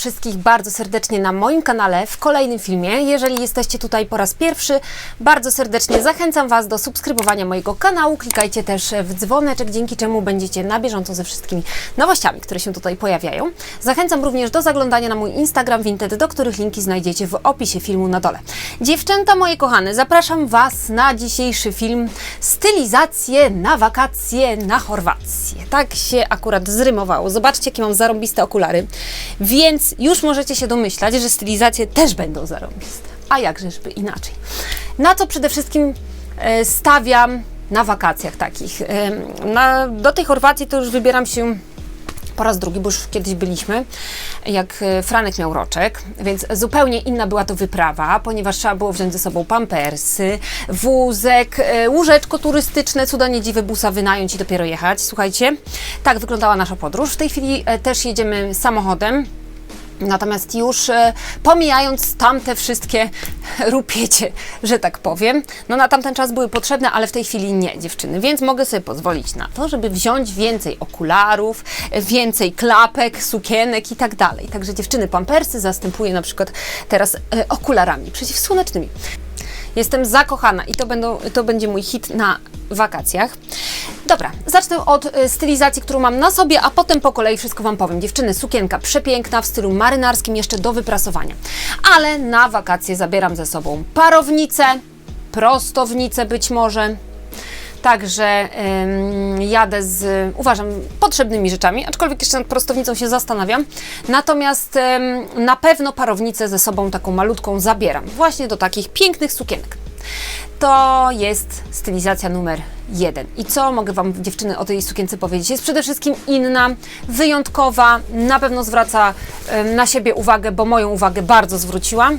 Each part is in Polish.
Wszystkich bardzo serdecznie na moim kanale w kolejnym filmie. Jeżeli jesteście tutaj po raz pierwszy, bardzo serdecznie zachęcam Was do subskrybowania mojego kanału. Klikajcie też w dzwoneczek, dzięki czemu będziecie na bieżąco ze wszystkimi nowościami, które się tutaj pojawiają. Zachęcam również do zaglądania na mój Instagram Vinted, do których linki znajdziecie w opisie filmu na dole. Dziewczęta moje kochane, zapraszam Was na dzisiejszy film Stylizację na wakacje na Chorwację. Tak się akurat zrymowało. Zobaczcie, jakie mam zarąbiste okulary. Więc już możecie się domyślać, że stylizacje też będą zarąbiste. A jakżeżby inaczej. Na co przede wszystkim e, stawiam na wakacjach takich. E, Na, do tej Chorwacji to już wybieram się po raz drugi, bo już kiedyś byliśmy, jak e, Franek miał roczek, więc zupełnie inna była to wyprawa, ponieważ trzeba było wziąć ze sobą pampersy, wózek, łóżeczko turystyczne, cuda nie dziwy, busa wynająć i dopiero jechać. Słuchajcie, tak wyglądała nasza podróż. W tej chwili też jedziemy samochodem. Natomiast już e, pomijając tamte wszystkie rupiecie, że tak powiem, no na tamten czas były potrzebne, ale w tej chwili nie, dziewczyny, więc mogę sobie pozwolić na to, żeby wziąć więcej okularów, więcej klapek, sukienek i tak dalej. Także dziewczyny pampersy zastępuję na przykład teraz e, okularami przeciwsłonecznymi. Jestem zakochana i to, będą, to będzie mój hit na wakacjach. Dobra, zacznę od y, stylizacji, którą mam na sobie, a potem po kolei wszystko Wam powiem. Dziewczyny, sukienka przepiękna w stylu marynarskim, jeszcze do wyprasowania. Ale na wakacje zabieram ze sobą parownicę, prostownicę być może, Także em, jadę z, uważam, potrzebnymi rzeczami, aczkolwiek jeszcze nad prostownicą się zastanawiam. Natomiast em, na pewno parownicę ze sobą taką malutką zabieram, właśnie do takich pięknych sukienek. To jest stylizacja numer jeden. I co mogę Wam, dziewczyny, o tej sukience powiedzieć? Jest przede wszystkim inna, wyjątkowa, na pewno zwraca em, na siebie uwagę, bo moją uwagę bardzo zwróciła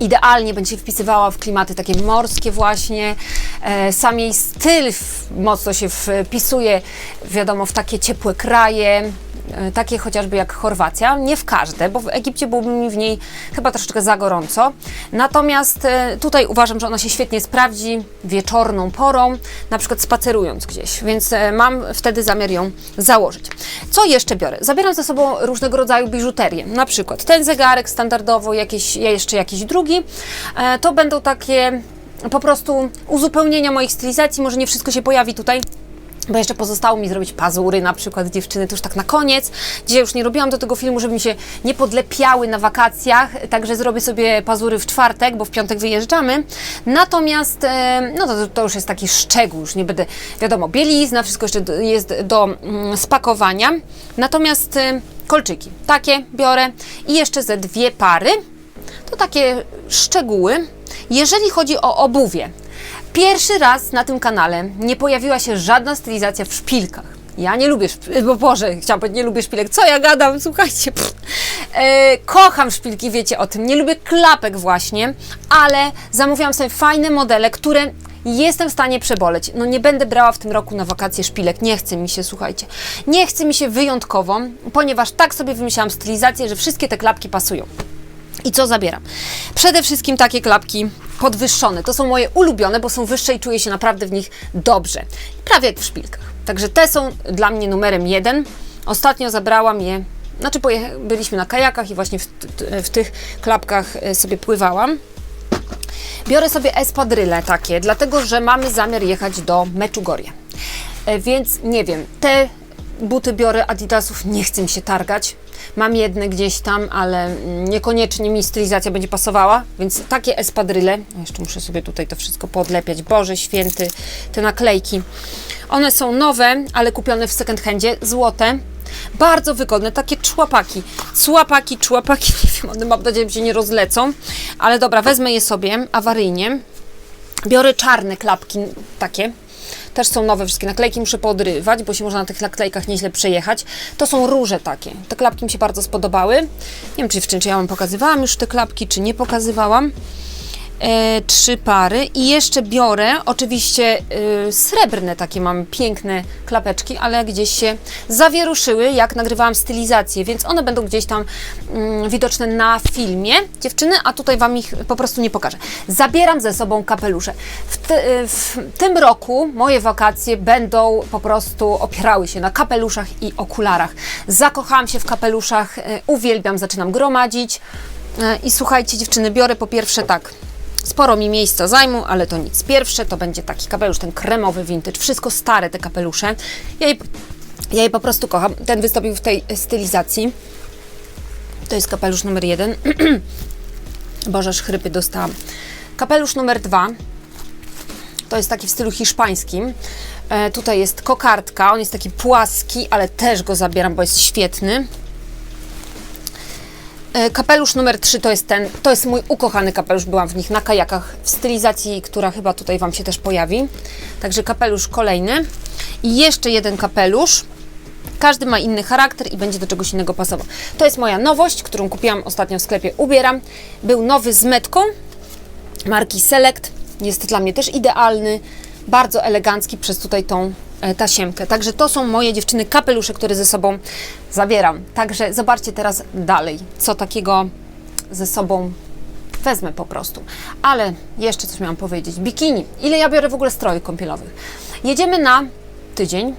idealnie będzie się wpisywała w klimaty takie morskie właśnie. E, sam jej styl mocno się wpisuje, wiadomo, w takie ciepłe kraje, takie chociażby jak Chorwacja. Nie w każde, bo w Egipcie byłoby mi w niej chyba troszeczkę za gorąco. Natomiast e, tutaj uważam, że ona się świetnie sprawdzi wieczorną porą, na przykład spacerując gdzieś, więc e, mam wtedy zamiar ją założyć. Co jeszcze biorę? Zabieram ze sobą różnego rodzaju biżuterię, na przykład ten zegarek standardowo, jakieś, jeszcze jakiś drugi. E, To będą takie po prostu uzupełnienia moich stylizacji, może nie wszystko się pojawi tutaj, bo jeszcze pozostało mi zrobić pazury, na przykład dziewczyny, to już tak na koniec. Dzisiaj już nie robiłam do tego filmu, żeby mi się nie podlepiały na wakacjach, także zrobię sobie pazury w czwartek, bo w piątek wyjeżdżamy. Natomiast, e, no to, to już jest taki szczegół, już nie będę, wiadomo, bielizna, wszystko jeszcze jest do mm, spakowania. Natomiast e, kolczyki, takie biorę i jeszcze ze dwie pary. To takie szczegóły. Jeżeli chodzi o obuwie, Pierwszy raz na tym kanale nie pojawiła się żadna stylizacja w szpilkach. Ja nie lubię, szp- bo Boże, chciałam powiedzieć, nie lubię szpilek. Co ja gadam? Słuchajcie. E, kocham szpilki, wiecie o tym. Nie lubię klapek właśnie, ale zamówiłam sobie fajne modele, które jestem w stanie przeboleć. No nie będę brała w tym roku na wakacje szpilek. Nie chce mi się, słuchajcie. Nie chce mi się wyjątkowo, ponieważ tak sobie wymyślałam stylizację, że wszystkie te klapki pasują. I co zabieram? Przede wszystkim takie klapki podwyższone. To są moje ulubione, bo są wyższe i czuję się naprawdę w nich dobrze. Prawie jak w szpilkach. Także te są dla mnie numerem jeden. Ostatnio zabrałam je, znaczy byliśmy na kajakach i właśnie w, w tych klapkach e, sobie pływałam. Biorę sobie espadryle takie, dlatego że mamy zamiar jechać do Meczugorie. E, Więc nie wiem, te buty biorę Adidasów, nie chcę mi się targać. Mam jedne gdzieś tam, ale niekoniecznie mi stylizacja będzie pasowała, więc takie espadryle. Jeszcze muszę sobie tutaj to wszystko podlepiać. Boże święty, te naklejki. One są nowe, ale kupione w second handzie, złote. Bardzo wygodne, takie człapaki. Człapaki, człapaki, nie wiem, one mam nadzieję, że się nie rozlecą. Ale dobra, wezmę je sobie awaryjnie. Biorę czarne klapki, takie. Też są nowe wszystkie naklejki, muszę podrywać, bo się można na tych naklejkach nieźle przejechać. To są róże takie. Te klapki mi się bardzo spodobały. Nie wiem, czy czy ja Wam pokazywałam już te klapki, czy nie pokazywałam. E, trzy pary i jeszcze biorę oczywiście e, srebrne takie mam piękne klapeczki, ale gdzieś się zawieruszyły jak nagrywałam stylizację, więc one będą gdzieś tam mm, widoczne na filmie dziewczyny, a tutaj Wam ich po prostu nie pokażę. Zabieram ze sobą kapelusze. W, te, w tym roku moje wakacje będą po prostu opierały się na kapeluszach i okularach. Zakochałam się w kapeluszach, e, uwielbiam, zaczynam gromadzić. I słuchajcie, dziewczyny, biorę po pierwsze tak. Sporo mi miejsca zajmą, ale to nic. Pierwsze to będzie taki kapelusz, ten kremowy vintage. Wszystko stare te kapelusze. Ja je, ja po prostu kocham. Ten wystąpił w tej stylizacji. To jest kapelusz numer jeden. Boże, chrypy dostałam. Kapelusz numer dwa. To jest taki w stylu hiszpańskim. E, tutaj jest kokardka. On jest taki płaski, ale też go zabieram, bo jest świetny. E, Kapelusz numer 3 to jest ten, to jest mój ukochany kapelusz, byłam w nich na kajakach w stylizacji, która chyba tutaj Wam się też pojawi. Także kapelusz kolejny. I jeszcze jeden kapelusz. Każdy ma inny charakter i będzie do czegoś innego pasował. To jest moja nowość, którą kupiłam ostatnio w sklepie Ubieram. Był nowy z metką marki Select. Jest dla mnie też idealny, bardzo elegancki przez tutaj tą tasiemkę. Także to są moje dziewczyny kapelusze, które ze sobą zabieram. Także zobaczcie teraz dalej, co takiego ze sobą wezmę po prostu. Ale jeszcze coś miałam powiedzieć. Bikini. Ile ja biorę w ogóle strojów kąpielowych? Jedziemy na tydzień.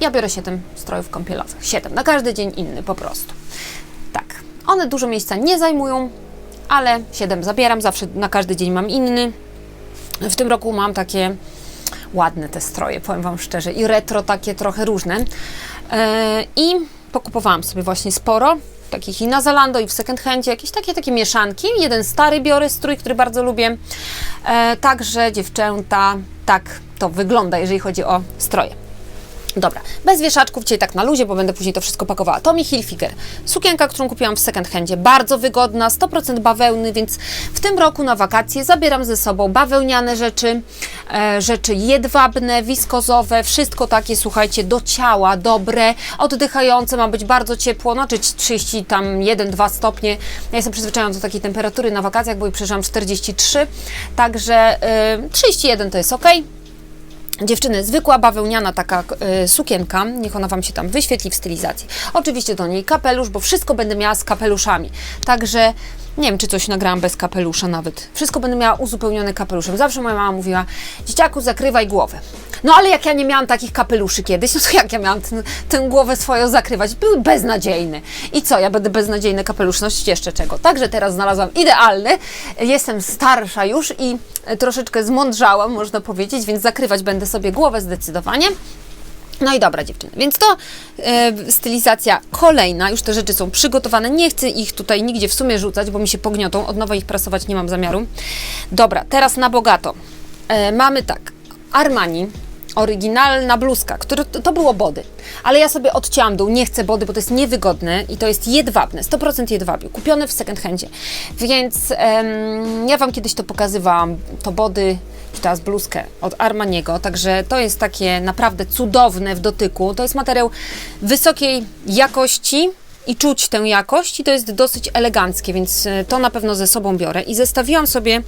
Ja biorę 7 strojów kąpielowych. 7. Na każdy dzień inny po prostu. Tak. One dużo miejsca nie zajmują, ale 7 zabieram. Zawsze na każdy dzień mam inny. W tym roku mam takie ładne te stroje, powiem Wam szczerze, i retro takie trochę różne. E, I pokupowałam sobie właśnie sporo, takich i na Zalando, i w second handzie, jakieś takie, takie mieszanki. Jeden stary biorę strój, który bardzo lubię. E, Także dziewczęta, tak to wygląda, jeżeli chodzi o stroje. Dobra, bez wieszaczków, dzisiaj tak na luzie, bo będę później to wszystko pakowała. Tommy Hilfiger, sukienka, którą kupiłam w second handzie, bardzo wygodna, 100% bawełny, więc w tym roku na wakacje zabieram ze sobą bawełniane rzeczy, e, rzeczy jedwabne, wiskozowe, wszystko takie, słuchajcie, do ciała, dobre, oddychające, ma być bardzo ciepło, znaczy 30 tam 1-2 stopnie. Ja jestem przyzwyczajona do takiej temperatury na wakacjach, bo i przeżyłam 43, także e, 31 to jest ok. Dziewczyny, zwykła bawełniana taka y, sukienka, niech ona Wam się tam wyświetli w stylizacji. Oczywiście do niej kapelusz, bo wszystko będę miała z kapeluszami. Także nie wiem, czy coś nagrałam bez kapelusza nawet. Wszystko będę miała uzupełnione kapeluszem. Zawsze moja mama mówiła, dzieciaku, zakrywaj głowę. No ale jak ja nie miałam takich kapeluszy kiedyś, no to jak ja miałam ten, tę głowę swoją zakrywać? Były beznadziejne. I co, ja będę beznadziejne kapelusz nosić jeszcze czego? Także teraz znalazłam idealny. Jestem starsza już i troszeczkę zmądrzałam, można powiedzieć, więc zakrywać będę sobie głowę zdecydowanie. No i dobra dziewczyny, więc to e, stylizacja kolejna, już te rzeczy są przygotowane, nie chcę ich tutaj nigdzie w sumie rzucać, bo mi się pogniotą, od nowa ich prasować nie mam zamiaru. Dobra, teraz na bogato. E, mamy tak, Armani, oryginalna bluzka, które to, było body, ale ja sobie odcięłam dół, nie chcę body, bo to jest niewygodne i to jest jedwabne, 100% jedwabiu, kupione w second handzie, więc ja Wam kiedyś to pokazywałam, to body, teraz bluzkę od Armaniego, także to jest takie naprawdę cudowne w dotyku, to jest materiał wysokiej jakości, i czuć tę jakość i to jest dosyć eleganckie, więc e, to na pewno ze sobą biorę. I zestawiłam sobie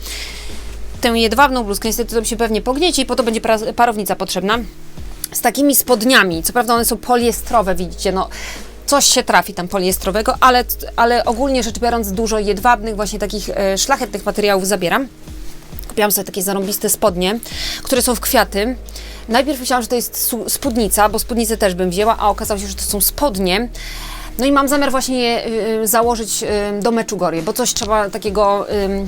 tę jedwabną bluzkę, niestety to mi się pewnie pognieci i po to będzie parownica potrzebna, z takimi spodniami, co prawda one są poliestrowe, widzicie, no coś się trafi tam poliestrowego, ale, ale ogólnie rzecz biorąc dużo jedwabnych, właśnie takich e, szlachetnych materiałów zabieram. Kupiłam sobie takie zarąbiste spodnie, które są w kwiaty. Najpierw myślałam, że to jest spódnica, bo spódnicę też bym wzięła, a okazało się, że to są spodnie. No i mam zamiar właśnie je y, założyć y, do meczugorie, bo coś trzeba takiego y,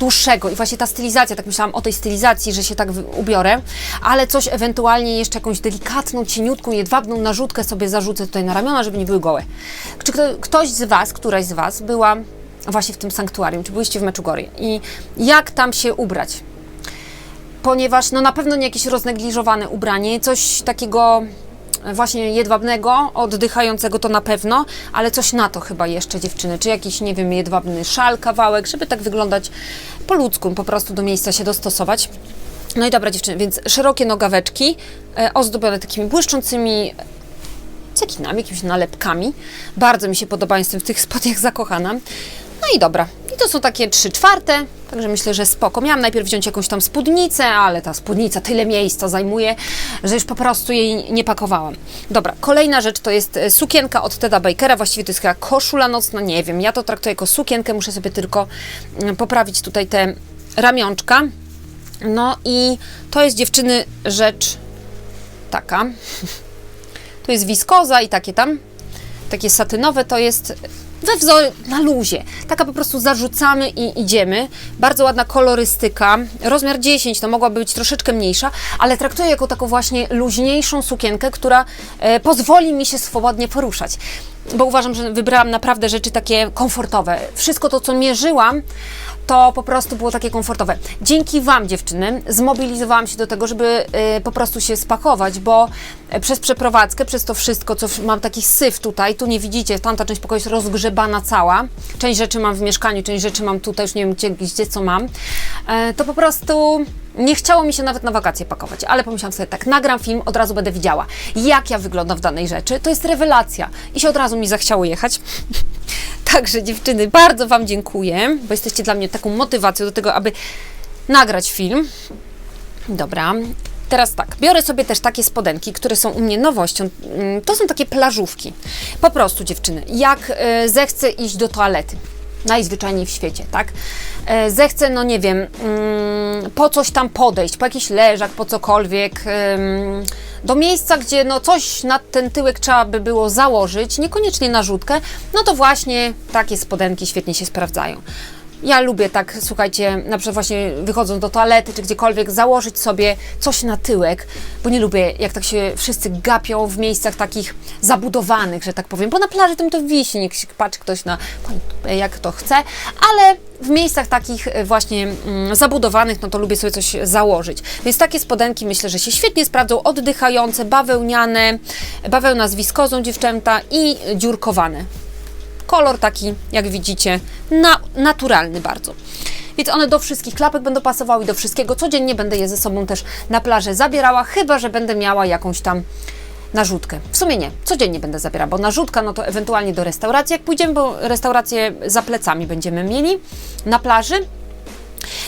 dłuższego. I właśnie ta stylizacja, tak myślałam o tej stylizacji, że się tak ubiorę, ale coś ewentualnie jeszcze jakąś delikatną, cieniutką, jedwabną narzutkę sobie zarzucę tutaj na ramiona, żeby nie były gołe. Czy kto, ktoś z Was, któraś z Was była właśnie w tym sanktuarium, czy byliście w Meczugorie i jak tam się ubrać? ponieważ no na pewno nie jakieś roznegliżowane ubranie, coś takiego właśnie jedwabnego, oddychającego to na pewno, ale coś na to chyba jeszcze dziewczyny, czy jakiś, nie wiem, jedwabny szal, kawałek, żeby tak wyglądać po ludzku, po prostu do miejsca się dostosować. No i dobra dziewczyny, więc szerokie nogaweczki, e, ozdobione takimi błyszczącymi cekinami, jakimiś nalepkami. Bardzo mi się podoba, jestem w tych spodniach zakochana. No i dobra, i to są takie trzy czwarte, Także myślę, że spoko. Miałam najpierw wziąć jakąś tam spódnicę, ale ta spódnica tyle miejsca zajmuje, że już po prostu jej nie pakowałam. Dobra, kolejna rzecz to jest e, sukienka od Teda Bakera. Właściwie to jest chyba koszula nocna, nie wiem. Ja to traktuję jako sukienkę. Muszę sobie tylko mm, poprawić tutaj te ramionczka. No i to jest dziewczyny rzecz taka. Tu jest wiskoza i takie tam, takie satynowe, to jest we wzorze na luzie. Taka po prostu zarzucamy i idziemy. Bardzo ładna kolorystyka. Rozmiar 10 to mogłaby być troszeczkę mniejsza, ale traktuję jako taką właśnie luźniejszą sukienkę, która e, pozwoli mi się swobodnie poruszać. Bo uważam, że wybrałam naprawdę rzeczy takie komfortowe. Wszystko to, co mierzyłam, to po prostu było takie komfortowe. Dzięki Wam, dziewczyny, zmobilizowałam się do tego, żeby y, po prostu się spakować, bo y, przez przeprowadzkę, przez to wszystko, co mam taki syf tutaj, tu nie widzicie, tamta część pokoju jest rozgrzebana cała. Część rzeczy mam w mieszkaniu, część rzeczy mam tutaj, już nie wiem gdzie, gdzie co mam. E, to po prostu nie chciało mi się nawet na wakacje pakować, ale pomyślałam sobie tak, nagram film, od razu będę widziała, jak ja wyglądam w danej rzeczy. To jest rewelacja. I się od razu mi zachciało jechać. Także dziewczyny, bardzo Wam dziękuję, bo jesteście dla mnie taką motywacją do tego, aby nagrać film. Dobra. Teraz tak, biorę sobie też takie spodenki, które są u mnie nowością. Mm, To są takie plażówki. Po prostu, dziewczyny, jak e, zechcę iść do toalety, najzwyczajniej w świecie, tak? E, Zechcę, no nie wiem, mm, po coś tam podejść, po jakiś leżak, po cokolwiek, do miejsca, gdzie no coś na ten tyłek trzeba by było założyć, niekoniecznie narzutkę, no to właśnie takie spodenki świetnie się sprawdzają. Ja lubię tak, słuchajcie, na przykład właśnie wychodząc do toalety czy gdziekolwiek, założyć sobie coś na tyłek, bo nie lubię, jak tak się wszyscy gapią w miejscach takich zabudowanych, że tak powiem, bo na plaży to mi to wisi, niech się patrzy ktoś na, jak to chce, ale w miejscach takich właśnie mm, zabudowanych, no to lubię sobie coś założyć. Więc takie spodenki myślę, że się świetnie sprawdzą, oddychające, bawełniane, bawełna z wiskozą dziewczęta i dziurkowane kolor taki, jak widzicie, na, naturalny bardzo. Więc one do wszystkich klapek będą pasowały do wszystkiego. Codziennie będę je ze sobą też na plażę zabierała, chyba że będę miała jakąś tam narzutkę. W sumie nie, codziennie będę zabierała, bo narzutka no to ewentualnie do restauracji, jak pójdziemy, bo restaurację za plecami będziemy mieli na plaży.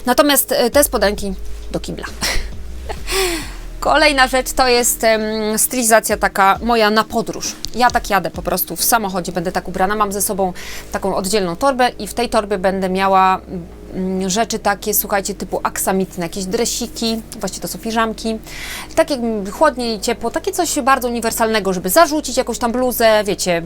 Natomiast e, te spodenki do kibla. Kolejna rzecz to jest em, stylizacja taka moja na podróż. Ja tak jadę po prostu w samochodzie, będę tak ubrana. Mam ze sobą taką oddzielną torbę i w tej torbie będę miała rzeczy takie, słuchajcie, typu aksamitne, jakieś dresiki, właściwie to są piżamki, tak jak chłodniej i ciepło, takie coś bardzo uniwersalnego, żeby zarzucić jakąś tam bluzę, wiecie,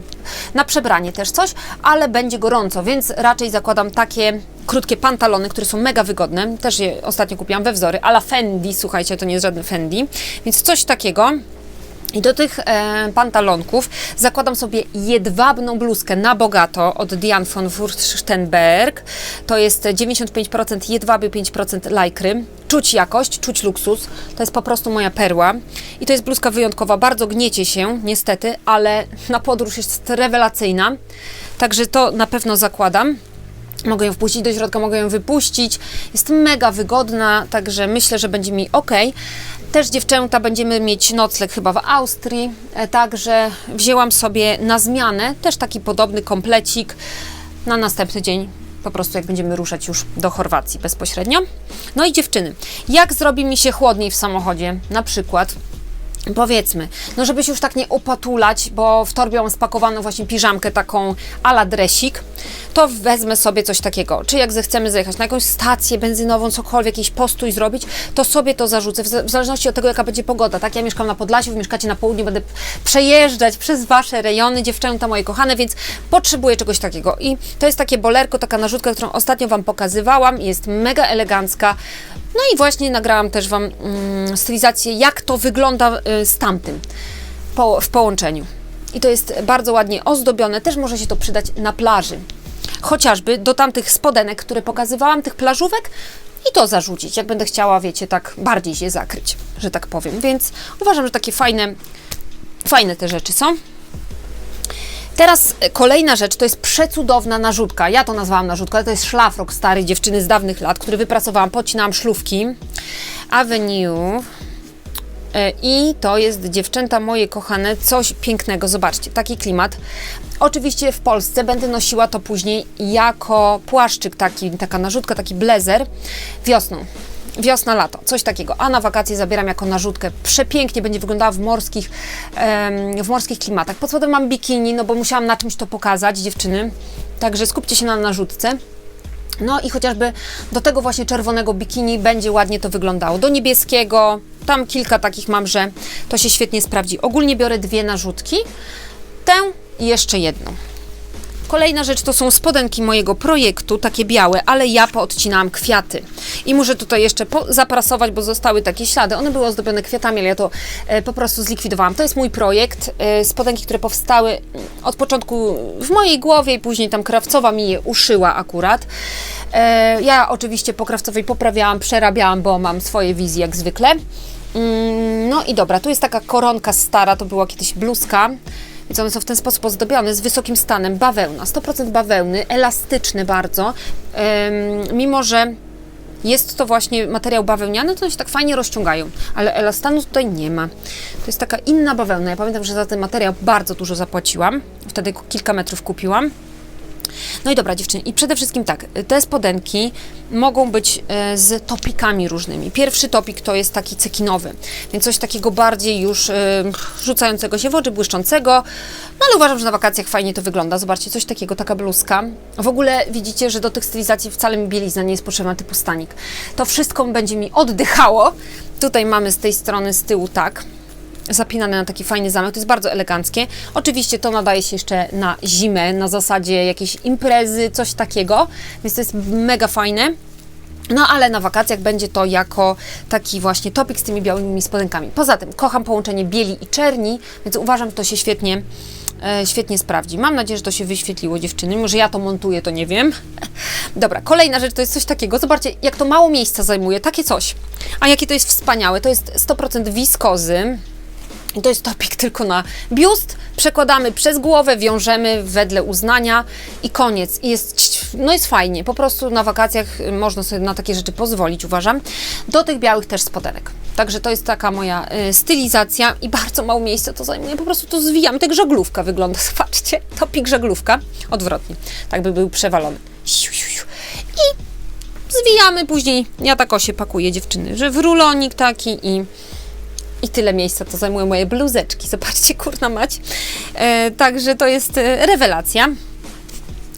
na przebranie też coś, ale będzie gorąco, więc raczej zakładam takie krótkie pantalony, które są mega wygodne. Też je ostatnio kupiłam we wzory, ala Fendi, słuchajcie, to nie jest żaden Fendi, więc coś takiego. I do tych e, pantalonków zakładam sobie jedwabną bluzkę na bogato od Diane von Furstenberg. To jest 95% jedwaby, 5% lajkry. Czuć jakość, czuć luksus. To jest po prostu moja perła. I to jest bluzka wyjątkowa. Bardzo gniecie się, niestety, ale na podróż jest rewelacyjna. Także to na pewno zakładam. Mogę ją wpuścić do środka, mogę ją wypuścić. Jest mega wygodna, także myślę, że będzie mi ok. Też dziewczęta będziemy mieć nocleg chyba w Austrii, e, także wzięłam sobie na zmianę też taki podobny komplecik na następny dzień. Po prostu jak będziemy ruszać już do Chorwacji bezpośrednio. No i dziewczyny, jak zrobi mi się chłodniej w samochodzie, na przykład Powiedzmy, no żeby się już tak nie upatulać, bo w torbie mam spakowaną właśnie piżamkę taką ala dresik, to wezmę sobie coś takiego. Czy jak zechcemy zajechać na jakąś stację benzynową, cokolwiek, jakiś postój zrobić, to sobie to zarzucę, w zależności od tego, jaka będzie pogoda. Tak, ja mieszkam na Podlasiu, wy mieszkacie na południu, będę przejeżdżać przez Wasze rejony, dziewczęta moje kochane, więc potrzebuję czegoś takiego. I to jest takie bolerko, taka narzutka, którą ostatnio Wam pokazywałam, jest mega elegancka. No i właśnie nagrałam też Wam mm, stylizację, jak to wygląda y, z tamtym po, w połączeniu. I to jest bardzo ładnie ozdobione, też może się to przydać na plaży. Chociażby do tamtych spodenek, które pokazywałam, tych plażówek i to zarzucić, jak będę chciała, wiecie, tak bardziej się zakryć, że tak powiem. Więc uważam, że takie fajne, fajne te rzeczy są. Teraz kolejna rzecz to jest przecudowna narzutka. Ja to nazwałam narzutką, ale to jest szlafrok stary dziewczyny z dawnych lat, który wypracowałam, pocinałam szlufki. Avenue. E, I to jest, dziewczęta moje kochane, coś pięknego. Zobaczcie, taki klimat. Oczywiście w Polsce będę nosiła to później jako płaszczyk, taki, taka narzutka, taki blazer wiosną. Wiosna, lato, coś takiego. A na wakacje zabieram jako narzutkę. Przepięknie będzie wyglądała w morskich, em, w morskich klimatach. Pod spodem mam bikini, no bo musiałam na czymś to pokazać, dziewczyny. Także skupcie się na narzutce. No i chociażby do tego właśnie czerwonego bikini będzie ładnie to wyglądało. Do niebieskiego, tam kilka takich mam, że to się świetnie sprawdzi. Ogólnie biorę dwie narzutki, tę i jeszcze jedną. Kolejna rzecz to są spodenki mojego projektu, takie białe, ale ja poodcinałam kwiaty. I muszę tutaj jeszcze zaprasować, bo zostały takie ślady. One były ozdobione kwiatami, ale ja to e, po prostu zlikwidowałam. To jest mój projekt. E, spodenki, które powstały mm, od początku w mojej głowie i później tam krawcowa mi je uszyła akurat. E, ja oczywiście po krawcowej poprawiałam, przerabiałam, bo mam swoje wizje jak zwykle. Mm, No i dobra, tu jest taka koronka stara, to była kiedyś bluzka. Więc one są w ten sposób ozdobione z wysokim stanem bawełna, 100% bawełny, elastyczny bardzo. Em, mimo, że jest to właśnie materiał bawełniany, to one się tak fajnie rozciągają, ale elastanu tutaj nie ma. To jest taka inna bawełna. Ja pamiętam, że za ten materiał bardzo dużo zapłaciłam. Wtedy kilka metrów kupiłam. No i dobra, dziewczyny, i przede wszystkim tak, te spodenki mogą być e, z topikami różnymi. Pierwszy topik to jest taki cekinowy, więc coś takiego bardziej już e, rzucającego się w oczy, błyszczącego, no ale uważam, że na wakacjach fajnie to wygląda. Zobaczcie, coś takiego, taka bluzka. W ogóle widzicie, że do tych stylizacji wcale mi bielizna nie jest potrzebna typu stanik. To wszystko będzie mi oddychało. Tutaj mamy z tej strony, z tyłu tak, zapinane na taki fajny zamek. To jest bardzo eleganckie. Oczywiście to nadaje się jeszcze na zimę, na zasadzie jakiejś imprezy, coś takiego, więc to jest mega fajne. No ale na wakacjach będzie to jako taki właśnie topik z tymi białymi spodenkami. Poza tym kocham połączenie bieli i czerni, więc uważam, że to się świetnie, e, świetnie sprawdzi. Mam nadzieję, że to się wyświetliło dziewczyny. Może ja to montuję, to nie wiem. Dobra, kolejna rzecz to jest coś takiego. Zobaczcie, jak to mało miejsca zajmuje, takie coś. A jakie to jest wspaniałe. To jest 100% wiskozy. To jest topik tylko na biust. Przekładamy przez głowę, wiążemy wedle uznania i koniec. I jest, no jest fajnie. Po prostu na wakacjach można sobie na takie rzeczy pozwolić, uważam. Do tych białych też spodenek. Także to jest taka moja y, stylizacja i bardzo mało miejsca to zajmuje. Po prostu to zwijam. Tak żaglówka wygląda. Zobaczcie, topik żaglówka. Odwrotnie. Tak by był przewalony. I zwijamy później. Ja tak o się pakuję dziewczyny, że w rulonik taki i i tyle miejsca to zajmują moje bluzeczki. Zobaczcie, kurna mać. E, także to jest e, rewelacja.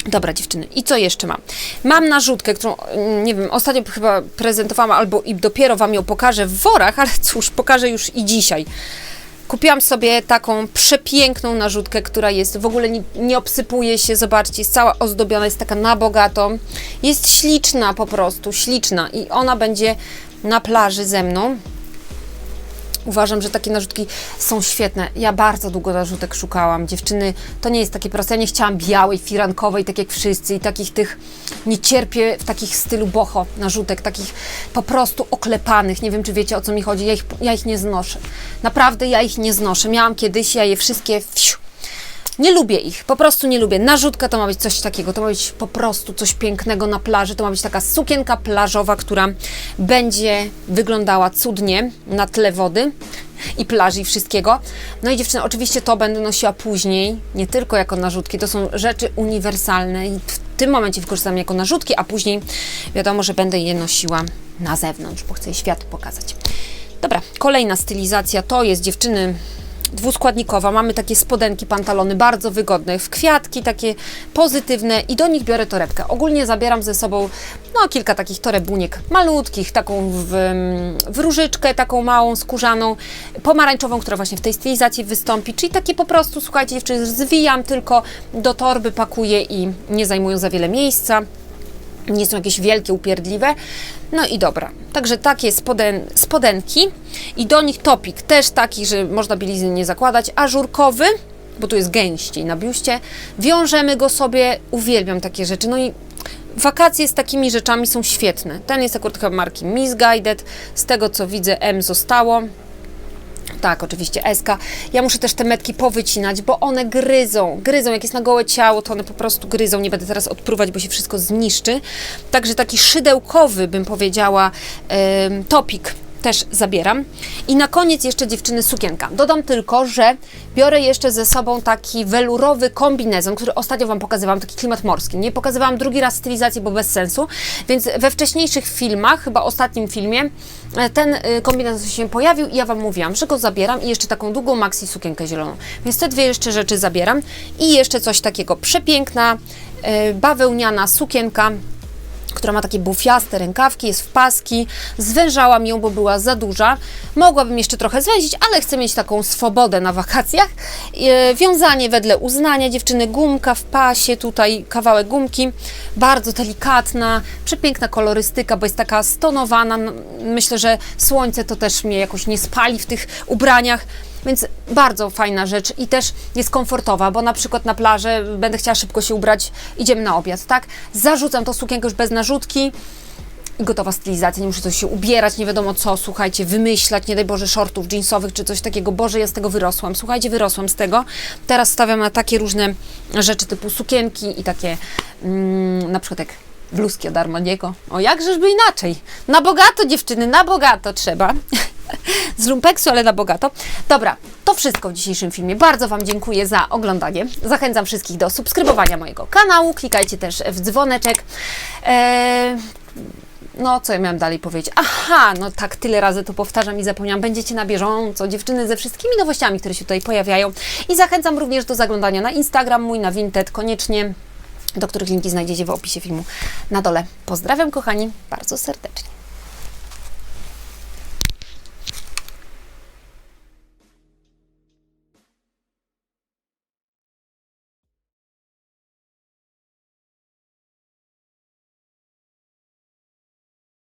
Dobra, dziewczyny, i co jeszcze mam? Mam narzutkę, którą, mm, nie wiem, ostatnio chyba prezentowałam, albo i dopiero Wam ją pokażę w worach, ale cóż, pokażę już i dzisiaj. Kupiłam sobie taką przepiękną narzutkę, która jest w ogóle nie, nie obsypuje się, zobaczcie, jest cała ozdobiona, jest taka na bogato. Jest śliczna po prostu, śliczna i ona będzie na plaży ze mną. Uważam, że takie narzutki są świetne. Ja bardzo długo narzutek szukałam. Dziewczyny, to nie jest takie proste. Ja nie chciałam białej, firankowej, tak jak wszyscy i takich tych, nie cierpię w takich stylu boho narzutek, takich po prostu oklepanych. Nie wiem, czy wiecie o co mi chodzi. Ja ich, ja ich nie znoszę. Naprawdę ja ich nie znoszę. Miałam kiedyś, ja je wszystkie wsiu, nie lubię ich, po prostu nie lubię. Narzutka to ma być coś takiego, to ma być po prostu coś pięknego na plaży, to ma być taka sukienka plażowa, która będzie wyglądała cudnie na tle wody i plaży i wszystkiego. No i dziewczyny, oczywiście to będę nosiła później, nie tylko jako narzutki, to są rzeczy uniwersalne i w tym momencie wykorzystam jako narzutki, a później wiadomo, że będę je nosiła na zewnątrz, bo chcę światu pokazać. Dobra, kolejna stylizacja to jest dziewczyny dwuskładnikowa. Mamy takie spodenki, pantalony bardzo wygodne, w kwiatki takie pozytywne i do nich biorę torebkę. Ogólnie zabieram ze sobą no, kilka takich torebuniek malutkich, taką w, w różyczkę, taką małą, skórzaną, pomarańczową, która właśnie w tej stylizacji wystąpi, czyli takie po prostu, słuchajcie dziewczyny, zwijam tylko do torby, pakuję i nie zajmują za wiele miejsca nie są jakieś wielkie, upierdliwe. No i dobra. Także takie spoden, spodenki i do nich topik, też taki, że można bielizny nie zakładać, ażurkowy, bo tu jest gęściej na biuście. Wiążemy go sobie, uwielbiam takie rzeczy. No i wakacje z takimi rzeczami są świetne. Ten jest akurat chyba marki Misguided, z tego co widzę M zostało. Tak, oczywiście SK. Ja muszę też te metki powycinać, bo one gryzą. Gryzą. Jak jest na gołe ciało, to one po prostu gryzą. Nie będę teraz odpruwać, bo się wszystko zniszczy. Także taki szydełkowy, bym powiedziała, topik też zabieram. I na koniec jeszcze dziewczyny sukienka. Dodam tylko, że biorę jeszcze ze sobą taki welurowy kombinezon, który ostatnio Wam pokazywałam, taki klimat morski. Nie pokazywałam drugi raz stylizacji, bo bez sensu, więc we wcześniejszych filmach, chyba ostatnim filmie, e, ten y, kombinezon się pojawił i ja Wam mówiłam, że go zabieram i jeszcze taką długą maxi sukienkę zieloną. Więc te dwie jeszcze rzeczy zabieram i jeszcze coś takiego przepiękna, y, bawełniana sukienka, która ma takie bufiaste rękawki, jest w paski. Zwężałam ją, bo była za duża. Mogłabym jeszcze trochę zwęzić, ale chcę mieć taką swobodę na wakacjach. E, Wiązanie wedle uznania, dziewczyny, gumka w pasie, tutaj kawałek gumki, bardzo delikatna, przepiękna kolorystyka, bo jest taka stonowana. No, Myślę, że słońce to też mnie jakoś nie spali w tych ubraniach. Więc bardzo fajna rzecz i też jest komfortowa, bo na przykład na plażę będę chciała szybko się ubrać, idziemy na obiad, tak? Zarzucam tą sukienkę już bez narzutki i gotowa stylizacja, nie muszę coś się ubierać, nie wiadomo co, słuchajcie, wymyślać, nie daj Boże, shortów jeansowych czy coś takiego. Boże, ja z tego wyrosłam. Słuchajcie, wyrosłam z tego. Teraz stawiam na takie różne rzeczy typu sukienki i takie mm, na przykład jak bluzki od Armaniego. O, jakżeżby inaczej. Na bogato, dziewczyny, na bogato trzeba. Z lumpeksu, ale na bogato. Dobra, to wszystko w dzisiejszym filmie. Bardzo Wam dziękuję za oglądanie. Zachęcam wszystkich do subskrybowania mojego kanału. Klikajcie też w dzwoneczek. Eee, no, co ja miałam dalej powiedzieć? Aha, no tak, tyle razy to powtarzam i zapomniałam. Będziecie na bieżąco, dziewczyny, ze wszystkimi nowościami, które się tutaj pojawiają. I zachęcam również do zaglądania na Instagram mój, na Vinted, koniecznie, do których linki znajdziecie w opisie filmu na dole. Pozdrawiam, kochani, bardzo serdecznie.